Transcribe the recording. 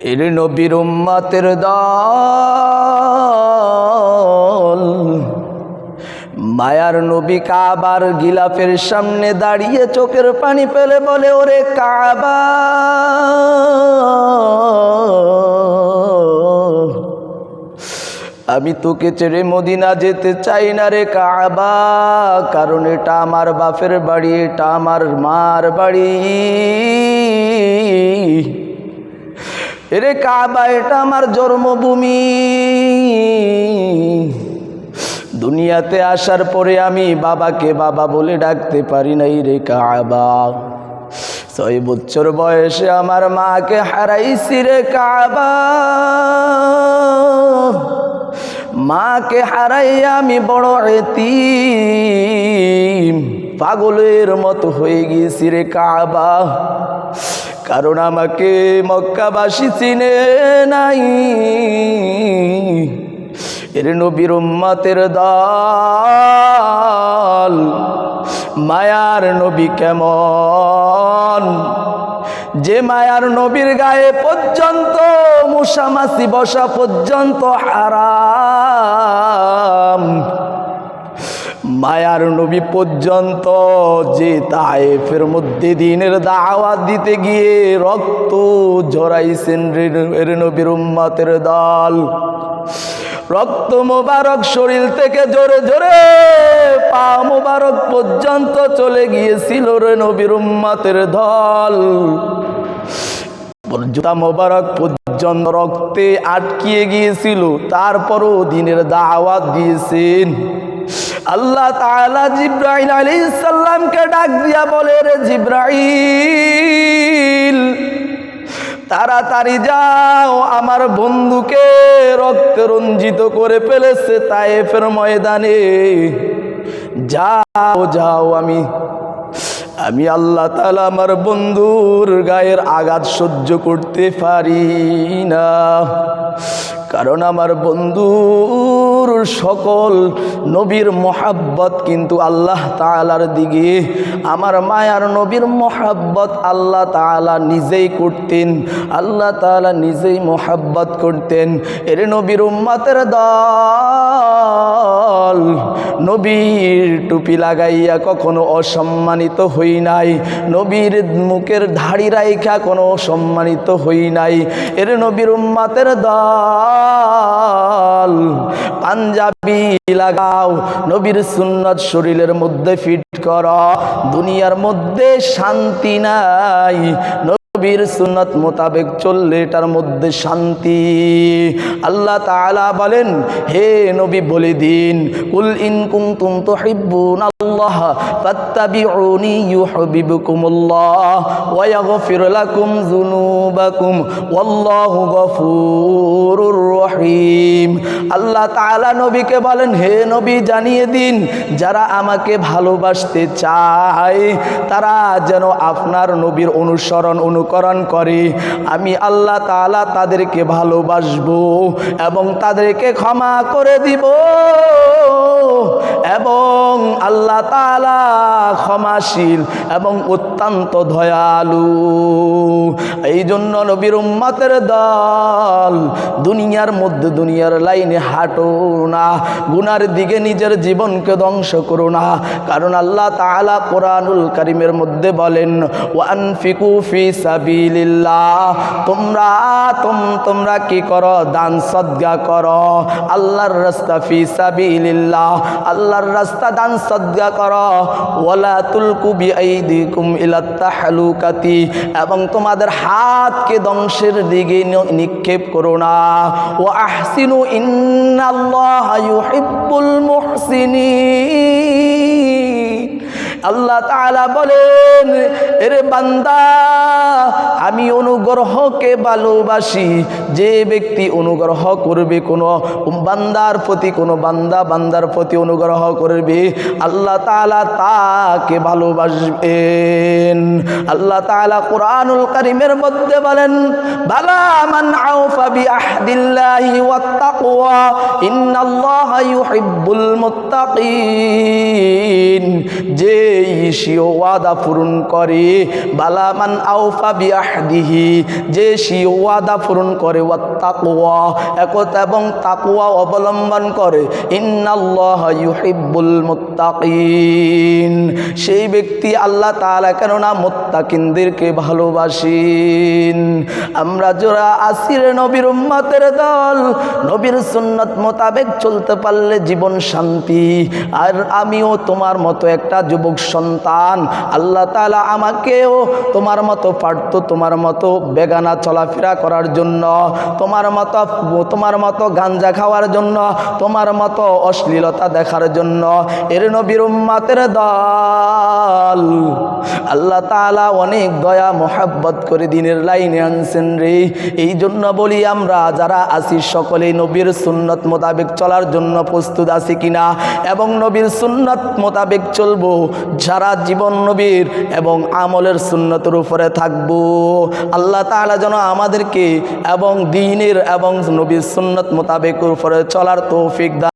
এর নবীর উম্মাতের দল। মায়ার নবী কাবার গিলাফের সামনে দাঁড়িয়ে চোখের পানি পেলে বলে, ওরে কাবা! আমি তোকে ছেড়ে মদিনা যেতে চাই না রে কাবা, কারণ এটা আমার বাপের বাড়ি, এটা আমার মার বাড়ি। এরে কাবা, এটা আমার জন্মভূমি। দুনিয়াতে আসার পরে আমি বাবাকে বাবা বলে ডাকতে পারি নাই রে কাবা। ছয় বছর বয়সে আমার মাকে হারাইছি রে কাবা। মাকে হারাই আমি বড় এতি পাগলের মতো হয়ে গিয়েছি রে কাবা। কারণ আমাকে মক্কাবাসী চিনে নাই। এর নবীর উম্মতের দল, মায়ার নবী কেমন? যে মায়ার নবীর গায়ে পর্যন্ত মুসামাসি বসা পর্যন্ত হারাম। মায়ার নবী পর্যন্ত যে তায়েফের মধ্যে দিনের দাওয়াত দিতে গিয়ে রক্ত জড়াইছেন এর নবীর উম্মতের দল। রক্ত মোবারক শরীর থেকে জোরে জোরে পা মোবারক পর্যন্ত চলে গিয়েছিল রে নবীর উম্মতের দল। জুতা মোবারক পর্যন্ত রক্তে আটকিয়ে গিয়েছিল, তারপরও দিনের দাওয়াত দিয়েছেন। আল্লাহ তাআলা জিব্রাইল আলাইহিস সালামকে ডাক দিয়া বলে, রে জিব্রাইল, তাড়াতাড়ি যাও, আমার বন্ধুকে রক্ত রঞ্জিত করে ফেলেছে তায়েফের ময়দানে। যাও যাও আমি আমি আল্লাহ তালা আমার বন্ধুর গায়ের আঘাত সহ্য করতে পারি না। কারণ আমার বন্ধুর সকল নবীর মোহাব্বত কিন্তু আল্লাহ তালার দিকে। আমার মায়ার নবীর মোহাব্বত আল্লাহ তালা নিজেই করতেন, আল্লাহ তালা নিজেই মোহাব্বত করতেন। এর নবীর উম্মাতের দল নবীর টুপি লাগাইয়া কখনো অসম্মানিত হই নাই, নবীর মুখের ধাড়ি রাইখা কোনো অসম্মানিত হই নাই। এর নবীর উম্মাতের দল পাঞ্জাবি লাগাও নবীর সুন্নত শরীরের মধ্যে ফিট কর দুনিয়ার মধ্যে শান্তি নাই নবীর সুন্নত মোতাবেক চললে এটার মধ্যে শান্তি। আল্লাহ তাআলা বলেন, হে নবী, বলে দিন, কুল ইন ওয়াল্লাহু গফুরুর রহিম। আল্লাহ তাআলা নবীকে বলেন, হে নবী, জানিয়ে দিন, যারা আমাকে ভালোবাসতে চায়, তারা যেন আপনার নবীর অনুসরণ অনুকরণ করে। আমি আল্লাহ তালা তাদেরকে ভালোবাসব এবং তাদেরকে ক্ষমা করে দিব। এবং আল্লাহ তাআলা ক্ষমাশীল এবং অত্যন্ত দয়ালু। এই জন্য নবীর উম্মাতের দল দুনিয়ার মধ্যে দুনিয়ার লাইনে হাঁটো না, গুনার দিকে নিজের জীবনকে ধ্বংস করো না। কারণ আল্লাহ তাআলা কোরআনুল করিমের মধ্যে বলেন ওয়ান ফিকু ফি সাবিলিল্লাহ। তোমরা, তোম, তোমরা কি করো? দান সদ্গা করো। আল্লাহর রাস্তা ফি সাবিলিল্লাহ। আল্লাহর রাস্তা দান সদ্গা করো। ওয়ালা তুলকু বিআইদিকুম ইলা তাহলুকাতি। এবং তোমাদের হাতকে ধ্বংসের দিকে নিক্ষেপ করো না। আল্লাহ বলেন, এরে বান্দা আমি অনুগ্রহকে ভালোবাসি। যে ব্যক্তি অনুগ্রহ করবে কোনো বান্দার প্রতি, কোনো বান্দা বান্দার প্রতি অনুগ্রহ করবে, আল্লাহ তাআলা তাকে ভালোবাসবেন। আল্লাহ তাআলা কোরআনুল কারীমের মধ্যে বলেন, বালা মান আউফা বি আহদিল্লাহি ওয়াত তাকওয়া ইন্নাল্লাহা ইউহিব্বুল মুত্তাকিন। যে ইসিও ওয়াদা পূরণ করে বালামান আউফা বিয়াহ আহদিহি যে সি ওয়াদা পূরণ করে ওয়া তাকওয়া একতা এবং তাকওয়া অবলম্বন করে, ইন্নাল্লাহ ইউহিব্বুল মুত্তাকিন। সেই ব্যক্তি আল্লাহ তাআলা কেননা মুত্তাকিনদেরকে ভালোবাসেন। আমরা যারা আসির নবীর উম্মতের দল, নবীর সুন্নত মোতাবেক চলতে পারলে জীবন শান্তি। আর আমিও তোমার মতো একটা যুবক সন্তান, আল্লাহ তাআলা আমাকেও তোমার মতো পারতো তোমার মতো বেগানা চলাফেরা করার জন্য, তোমার মতো তোমার মতো গাঞ্জা খাওয়ার জন্য, তোমার মতো অশ্লীলতা দেখার জন্য এর নবীর উম্মাতের দল। আল্লাহ তাআলা অনেক দয়া, মোহাব্বত করে দিনের লাইনে আনছেন রে। এই জন্য বলি আমরা, যারা আছি সকলেই নবীর সুন্নত মোতাবেক চলার জন্য প্রস্তুত আছি কিনা? এবং নবীর সুন্নত মোতাবেক চলবো, যারা জীবন নবীর এবং আমলের সুন্নতের উপরে থাকব। আল্লাহ তালা যেন আমাদেরকে এবং দিনের এবং নবীর সুন্নত মোতাবেক উপরে চলার তৌফিক দান